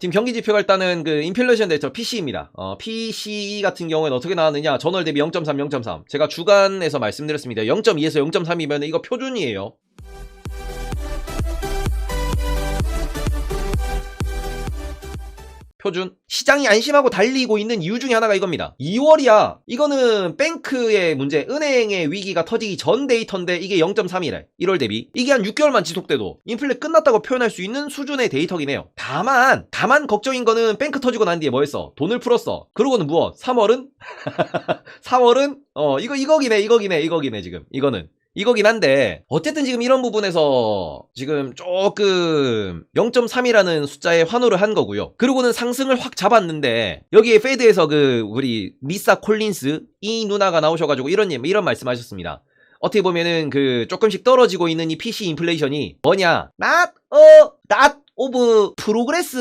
지금 경기 지표가 일단은 그 인플레이션 데이터 PC입니다. 어, PC 같은 경우에는 어떻게 나왔느냐? 전월 대비 0.3, 0.3. 제가 주간에서 말씀드렸습니다. 0.2에서 0.3이면 이거 표준이에요. 표준 시장이 안심하고 달리고 있는 이유 중에 하나가 이겁니다. 2월이야. 이거는 뱅크의 문제 은행의 위기가 터지기 전 데이터인데 이게 0.3이래. 1월 대비. 이게 한 6개월만 지속돼도 인플레 끝났다고 표현할 수 있는 수준의 데이터긴 해요. 다만 다만 걱정인 거는 뱅크 터지고 난 뒤에 뭐 했어? 돈을 풀었어. 그러고는 무엇? 3월은? 3월은? 어 이거 이거기네 이거기네 이거기네 지금. 이거는 이거긴 한데 어쨌든 지금 이런 부분에서 지금 조금 0.3이라는 숫자에 환호를 한 거고요. 그리고는 상승을 확 잡았는데 여기에 페드에서 그 우리 리사 콜린스 이 누나가 나오셔가지고 이런 예- 이런 말씀하셨습니다. 어떻게 보면은 그 조금씩 떨어지고 있는 이 PC 인플레이션이 뭐냐? not a not of progress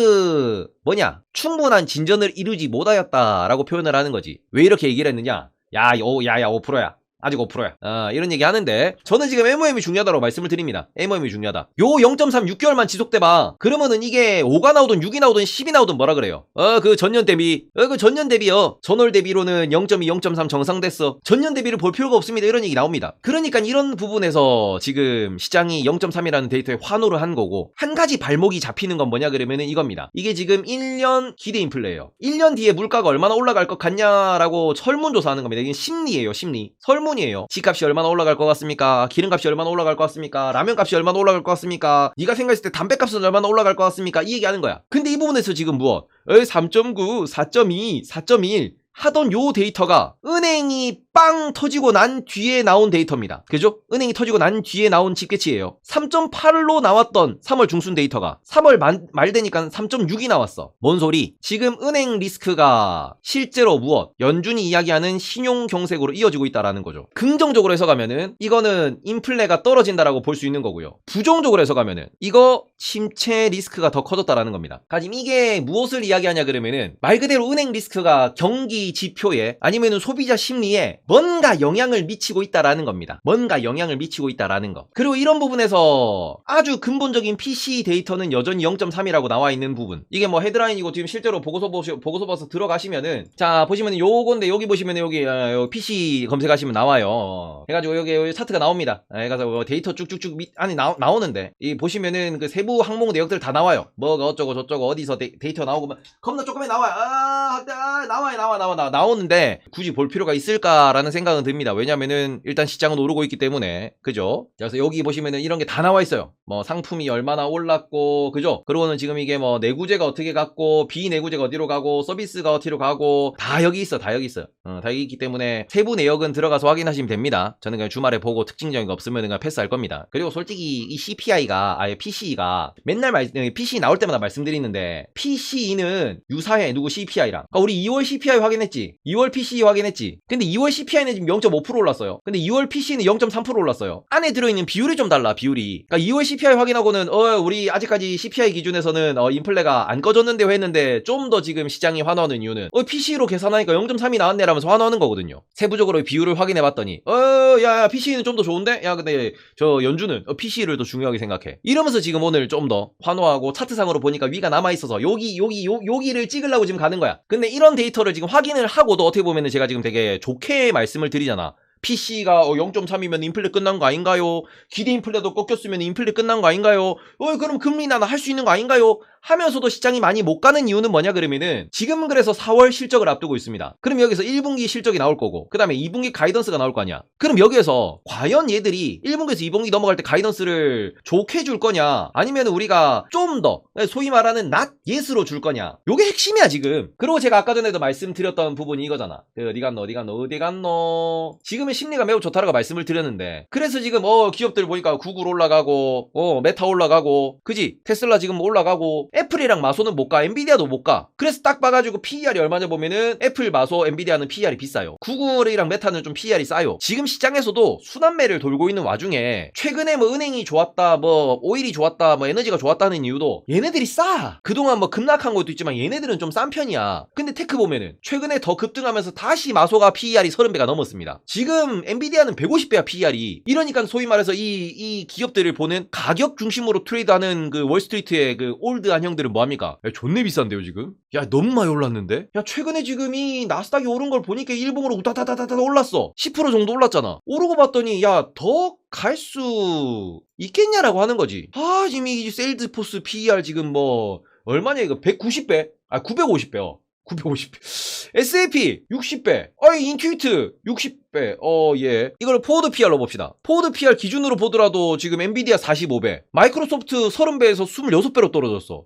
뭐냐? 충분한 진전을 이루지 못하였다라고 표현을 하는 거지. 왜 이렇게 얘기를 했느냐? 야, 오, 야, 야, 5%야. 아직 5%야. 아, 이런 얘기 하는데 저는 지금 MOM이 중요하다고 말씀을 드립니다. MOM이 중요하다. 요 0.3 6개월만 지속돼 봐. 그러면은 이게 5가 나오든 6이 나오든 10이 나오든 뭐라 그래요? 어, 그 전년 대비. 어, 그 전년 대비요. 전월 대비로는 0.2, 0.3 정상됐어. 전년 대비를 볼 필요가 없습니다. 이런 얘기 나옵니다. 그러니까 이런 부분에서 지금 시장이 0.3이라는 데이터에 환호를 한 거고 한 가지 발목이 잡히는 건 뭐냐 그러면은 이겁니다. 이게 지금 1년 기대 인플레예요. 1년 뒤에 물가가 얼마나 올라갈 것 같냐라고 설문조사하는 겁니다. 이게 심리예요, 심리. 설문 이에요. 집값이 얼마나 올라갈 것 같습니까? 기름값이 얼마나 올라갈 것 같습니까? 라면값이 얼마나 올라갈 것 같습니까? 네가 생각했을 때 담배값은 얼마나 올라갈 것 같습니까? 이 얘기하는 거야. 근데 이 부분에서 지금 무엇? 3.9, 4.2, 4.1 하던 요 데이터가 은행이 빵 터지고 난 뒤에 나온 데이터입니다. 그죠? 은행이 터지고 난 뒤에 나온 집계치예요. 3.8로 나왔던 3월 중순 데이터가 3월 말, 말 되니까 3.6이 나왔어. 뭔 소리? 지금 은행 리스크가 실제로 무엇? 연준이 이야기하는 신용 경색으로 이어지고 있다라는 거죠. 긍정적으로 해석하면은 이거는 인플레가 떨어진다라고 볼 수 있는 거고요. 부정적으로 해석하면은 이거 침체 리스크가 더 커졌다라는 겁니다. 가지금 이게 무엇을 이야기하냐 그러면은 말 그대로 은행 리스크가 경기 지표에 아니면은 소비자 심리에 뭔가 영향을 미치고 있다라는 겁니다. 뭔가 영향을 미치고 있다라는 거. 그리고 이런 부분에서 아주 근본적인 PC 데이터는 여전히 0.3이라고 나와 있는 부분. 이게 뭐 헤드라인이고 지금 실제로 보고서 보시 보고서 봐서 들어가시면은 자 보시면은 요건데 여기 보시면은 여기 어, 요 PC 검색하시면 나와요. 해가지고 여기, 여기 차트가 나옵니다. 아, 해가지고 데이터 쭉쭉쭉 밑 안에 나, 나오는데 이 보시면은 그 세부 항목 내역들 다 나와요. 뭐가 어쩌고 저쩌고 어디서 데, 이터 나오고 막 겁나 조금에 나와요. 아, 아 나와요 나와 나와 나와 나오는데 굳이 볼 필요가 있을까라는 생각은 듭니다. 왜냐면은 일단 시장은 오르고 있기 때문에 그죠? 그래서 여기 보시면은 이런 게 다 나와 있어요. 뭐 상품이 얼마나 올랐고 그죠? 그리고는 지금 이게 뭐 내구재가 어떻게 갔고 비내구재가 어디로 가고 서비스가 어디로 가고 다 여기 있어 다 여기 있어 어, 다 있기 때문에 세부 내역은 들어가서 확인하시면 됩니다. 저는 그냥 주말에 보고 특징적인 거 없으면 그냥 패스할 겁니다. 그리고 솔직히 이 CPI가 아예 PC가 맨날 말 PC 나올 때마다 말씀드리는데 PC는 유사해 누구 CPI랑. 그러니까 우리 2월 CPI 확인했지. 2월 PC 확인했지. 근데 2월 CPI는 지금 0.5% 올랐어요. 근데 2월 PC는 0.3% 올랐어요. 안에 들어있는 비율이 좀 달라 비율이. 그러니까 2월 CPI 확인하고는 어 우리 아직까지 CPI 기준에서는 어 인플레가 안 꺼졌는데 했는데 좀 더 지금 시장이 환호하는 이유는 어 PC로 계산하니까 0.3이 나왔네 라면 서 환호하는 거거든요 세부적으로 비율을 확인해 봤더니 어 야 야, PC는 좀 더 좋은데 야 근데 저 연주는 어, PC를 더 중요하게 생각해 이러면서 지금 오늘 좀 더 환호하고 차트상으로 보니까 위가 남아 있어서 여기 여기 요, 여기를 찍으려고 지금 가는 거야 근데 이런 데이터를 지금 확인을 하고도 어떻게 보면은 제가 지금 되게 좋게 말씀을 드리잖아 PC가 0.3이면 인플레 끝난 거 아닌가요? 기대 인플레도 꺾였으면 인플레 끝난 거 아닌가요? 어, 그럼 금리 나나 할 수 있는 거 아닌가요? 하면서도 시장이 많이 못 가는 이유는 뭐냐 그러면은 지금 그래서 4월 실적을 앞두고 있습니다. 그럼 여기서 1분기 실적이 나올 거고 그 다음에 2분기 가이던스가 나올 거 아니야. 그럼 여기에서 과연 얘들이 1분기에서 2분기 넘어갈 때 가이던스를 좋게 줄 거냐 아니면 우리가 좀 더 소위 말하는 낮 예스로 줄 거냐 요게 핵심이야 지금. 그리고 제가 아까 전에도 말씀드렸던 부분이 이거잖아. 그 어디 갔노 어디 갔노 어디 갔노 지금의 심리가 매우 좋다라고 말씀을 드렸는데 그래서 지금 어 기업들 보니까 구글 올라가고 어 메타 올라가고 그지 테슬라 지금 올라가고 애플이랑 마소는 못 가, 엔비디아도 못 가. 그래서 딱 봐가지고 PER이 얼마냐 보면은 애플, 마소, 엔비디아는 PER이 비싸요. 구글이랑 메타는 좀 PER이 싸요. 지금 시장에서도 순환매를 돌고 있는 와중에 최근에 뭐 은행이 좋았다, 뭐 오일이 좋았다, 뭐 에너지가 좋았다는 이유도 얘네들이 싸. 그동안 뭐 급락한 것도 있지만 얘네들은 좀 싼 편이야. 근데 테크 보면은 최근에 더 급등하면서 다시 마소가 PER이 30배가 넘었습니다. 지금 엔비디아는 150배야 PER이. 이러니까 소위 말해서 이, 이 기업들을 보는 가격 중심으로 트레이드하는 그 월스트리트의 그 올드한 비싼 형들은 뭐합니까? 야, 존내 비싼데요 지금? 야 너무 많이 올랐는데? 야 최근에 지금 이 나스닥이 오른 걸 보니까 일봉으로 우다다다다다 올랐어 10% 정도 올랐잖아 오르고 봤더니 야 더 갈수 있겠냐라고 하는 거지 아 지금 이 세일즈포스 PER 지금 뭐 얼마냐 이거 190배? 아 950배요 950배. SAP 60배. 어이 인투이트 60 배. 어 예. 이걸 포워드 PR로 봅시다. 포워드 PR 기준으로 보더라도 지금 엔비디아 45배, 마이크로소프트 30배에서 26배로 떨어졌어.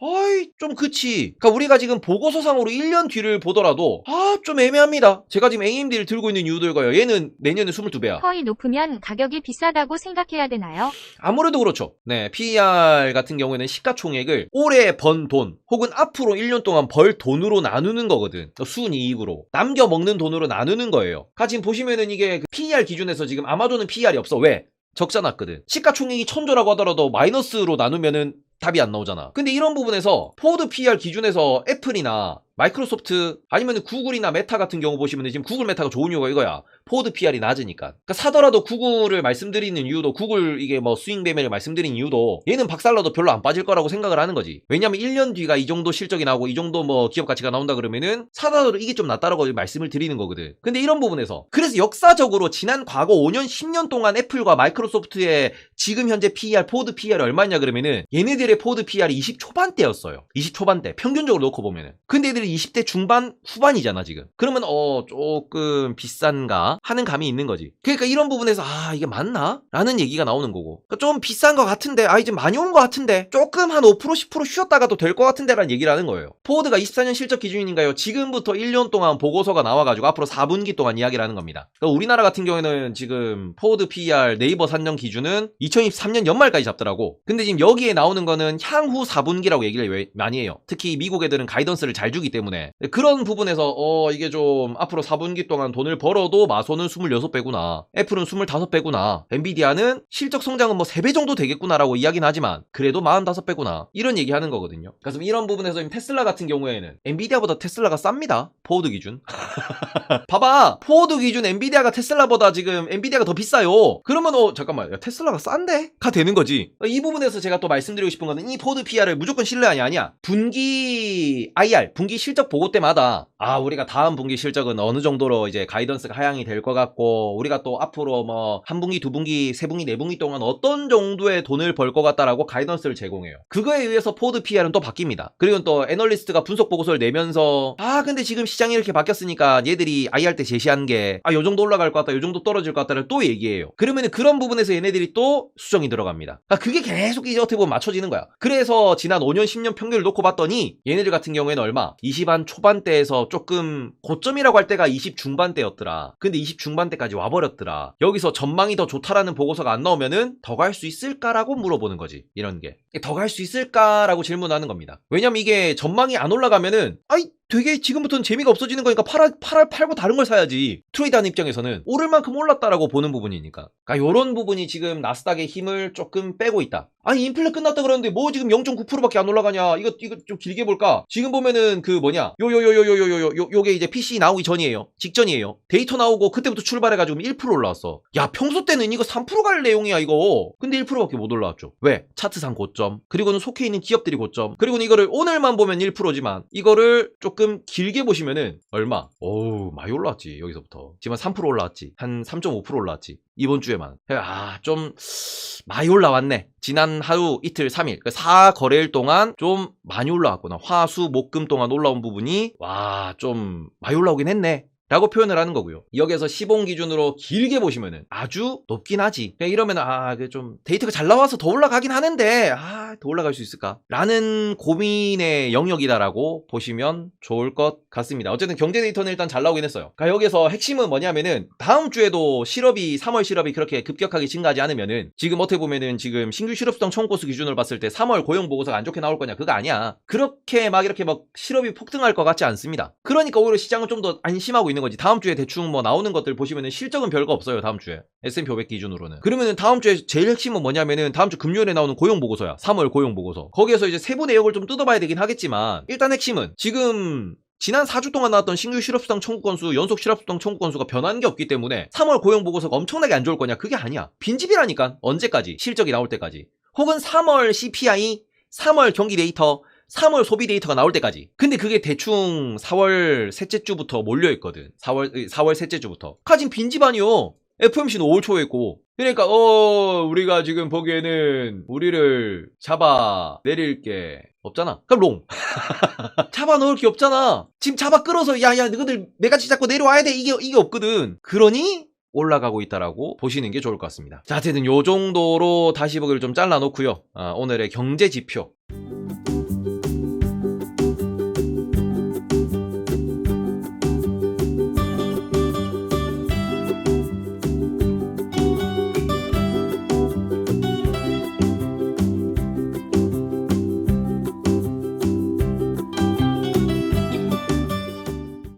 아이 좀 그치. 그러니까 우리가 지금 보고서상으로 1년 뒤를 보더라도 아 좀 애매합니다. 제가 지금 AMD를 들고 있는 이유들과요. 얘는 내년에 22배야. 커이 높으면 가격이 비싸다고 생각해야 되나요? 아무래도 그렇죠. 네, PER 같은 경우에는 시가총액을 올해 번 돈, 혹은 앞으로 1년 동안 벌 돈으로 나누는 거거든. 순이익으로. 남겨 먹는 돈으로 나누는 거예요. 가지 금 보시면은 이게 그 PER 기준에서 지금 아마존은 PER이 없어. 왜? 적자 났거든. 시가총액이 천조라고 하더라도 마이너스로 나누면은 답이 안 나오잖아. 근데 이런 부분에서 포드 PER 기준에서 애플이나 마이크로소프트 아니면 구글이나 메타 같은 경우 보시면 지금 구글 메타가 좋은 이유가 이거야. 포드 PR이 낮으니까. 그러니까 사더라도 구글을 말씀드리는 이유도 구글 이게 뭐 스윙 매매를 말씀드린 이유도 얘는 박살나도 별로 안 빠질 거라고 생각을 하는 거지. 왜냐면 1년 뒤가 이 정도 실적이 나오고 이 정도 뭐 기업 가치가 나온다 그러면은 사더라도 이게 좀 낫다라고 말씀을 드리는 거거든. 근데 이런 부분에서 그래서 역사적으로 지난 과거 5년 10년 동안 애플과 마이크로소프트의 지금 현재 PER 포드 PER 얼마냐 그러면은 얘네들의 포드 PER이 20 초반대였어요. 20 초반대 평균적으로 놓고 보면은. 근데 얘들이 20대 중반 후반이잖아 지금. 그러면 어 조금 비싼가 하는 감이 있는 거지. 그러니까 이런 부분에서 아 이게 맞나? 라는 얘기가 나오는 거고. 그러니까 좀 비싼 것 같은데 아 이제 많이 온 것 같은데 조금 한 5% 10% 쉬었다가도 될 것 같은데 라는 얘기를 하는 거예요. 포드가 24년 실적 기준인가요? 지금부터 1년 동안 보고서가 나와가지고 앞으로 4분기 동안 이야기를 하는 겁니다. 그러니까 우리나라 같은 경우에는 지금 포드 PER 네이버 산정 기준은 2023년 연말까지 잡더라고. 근데 지금 여기에 나오는 거는 향후 4분기라고 얘기를 왜- 많이 해요. 특히 미국 애들은 가이던스를 잘 주기 때문에 그런 부분에서 어 이게 좀 앞으로 4분기 동안 돈을 벌어도 마소는 26배구나. 애플은 25배구나. 엔비디아는 실적 성장은 뭐 3배 정도 되겠구나라고 이야기는 하지만 그래도 45배구나. 이런 얘기 하는 거거든요. 그래서 이런 부분에서 테슬라 같은 경우에는 엔비디아보다 테슬라가 쌉니다. 포워드 기준. 봐봐. 포워드 기준 엔비디아가 테슬라보다 지금 엔비디아가 더 비싸요. 그러면 어 잠깐만. 야, 테슬라가 싼데? 가 되는 거지. 이 부분에서 제가 또 말씀드리고 싶은 거는 이 포드 PR을 무조건 신뢰하냐 아니야. 분기 IR, 분기 실적 보고 때마다 아 우리가 다음 분기 실적은 어느 정도로 이제 가이던스가 하향이 될 것 같고 우리가 또 앞으로 뭐 한 분기, 두 분기, 세 분기, 네 분기 동안 어떤 정도의 돈을 벌 것 같다라고 가이던스를 제공해요. 그거에 의해서 포드 PR은 또 바뀝니다. 그리고 또 애널리스트가 분석 보고서를 내면서 아 근데 지금 시장이 이렇게 바뀌었으니까 얘들이 IR 때 제시한 게 아 요 정도 올라갈 것 같다, 요 정도 떨어질 것 같다를 또 얘기해요. 그러면은 그런 부분에서 얘네들이 또 수정이 들어갑니다. 아 그게 계속 이제 어떻게 보면 맞춰지는 거야. 그래서 지난 5년, 10년 평균을 놓고 봤더니 얘네들 같은 경우에는 얼마? 20한 초반대에서 조금 고점이라고 할 때가 20 중반대였더라. 근데 20 중반대까지 와버렸더라. 여기서 전망이 더 좋다라는 보고서가 안 나오면은 더 갈 수 있을까라고 물어보는 거지. 이런 게. 더 갈 수 있을까라고 질문하는 겁니다. 왜냐면 이게 전망이 안 올라가면은 아이 되게 지금부터는 재미가 없어지는 거니까 팔아, 팔아, 팔고 다른 걸 사야지. 트레이드하는 입장에서는 오를 만큼 올랐다라고 보는 부분이니까. 그러니까 요런 부분이 지금 나스닥의 힘을 조금 빼고 있다. 아니, 인플레 끝났다 그러는데 뭐 지금 0.9%밖에 안 올라가냐. 이거, 이거 좀 길게 볼까? 지금 보면은 그 뭐냐. 요, 요, 요, 요, 요, 요, 요, 요, 요게 이제 PC 나오기 전이에요. 직전이에요. 데이터 나오고 그때부터 출발해 가지고 1% 올라왔어. 야, 평소 때는 이거 3%갈 내용이야, 이거. 근데 1%밖에 못 올라왔죠. 왜? 차트상 고점. 그리고는 속해 있는 기업들이 고점. 그리고는 이거를 오늘만 보면 1%지만 이거를 조금 길게 보시면은 얼마? 어우, 많이 올라왔지. 여기서부터. 지금 한 3% 올라왔지. 한 3.5% 올라왔지. 이번 주에만. 아, 좀 많이 올라왔네. 지난 하루, 이틀, 3일. 그 4거래일 동안 좀 많이 올라왔구나. 화, 수, 목, 금 동안 올라온 부분이 와, 좀 많이 올라오긴 했네. 라고 표현을 하는 거고요. 여기에서 시봉 기준으로 길게 보시면은 아주 높긴 하지. 그냥 이러면 아, 그좀 데이터가 잘 나와서 더 올라가긴 하는데 아, 더 올라갈 수 있을까? 라는 고민의 영역이다라고 보시면 좋을 것 같습니다. 어쨌든 경제 데이터는 일단 잘 나오긴 했어요. 그러니까 여기서 핵심은 뭐냐면은 다음 주에도 실업이 3월 실업이 그렇게 급격하게 증가하지 않으면은 지금 어떻게 보면은 지금 신규 실업수당 청구 건수 기준으로 봤을 때 3월 고용 보고서가 안 좋게 나올 거냐? 그거 아니야. 그렇게 막 이렇게 막 실업이 폭등할 것 같지 않습니다. 그러니까 오히려 시장은 좀 더 안심하고 있는 거지. 다음 주에 대충 뭐 나오는 것들 보시면은 실적은 별거 없어요. 다음 주에. S&P 500 기준으로는. 그러면은 다음 주에 제일 핵심은 뭐냐면은 다음 주 금요일에 나오는 고용 보고서야. 3월 고용 보고서. 거기에서 이제 세부 내역을 좀 뜯어봐야 되긴 하겠지만 일단 핵심은 지금 지난 4주 동안 나왔던 신규 실업수당 청구 건수, 연속 실업수당 청구 건수가 변한 게 없기 때문에 3월 고용 보고서가 엄청나게 안 좋을 거냐? 그게 아니야. 빈집이라니까. 언제까지? 실적이 나올 때까지. 혹은 3월 CPI 3월 경기 데이터 3월 소비 데이터가 나올 때까지. 근데 그게 대충 4월 셋째 주부터 몰려 있거든. 4월 4월 셋째 주부터. 가진 빈집아니요. FMC는 5월 초에 있고. 그러니까 어 우리가 지금 보기에는 우리를 잡아 내릴 게 없잖아. 그럼 롱. 잡아 넣을 게 없잖아. 지금 잡아 끌어서 야 야 너희들 내같이 잡고 내려와야 돼. 이게 이게 없거든. 그러니 올라가고 있다라고 보시는 게 좋을 것 같습니다. 자, 어쨌든 요 정도로 다시 보기를 좀 잘라 놓고요. 아, 오늘의 경제 지표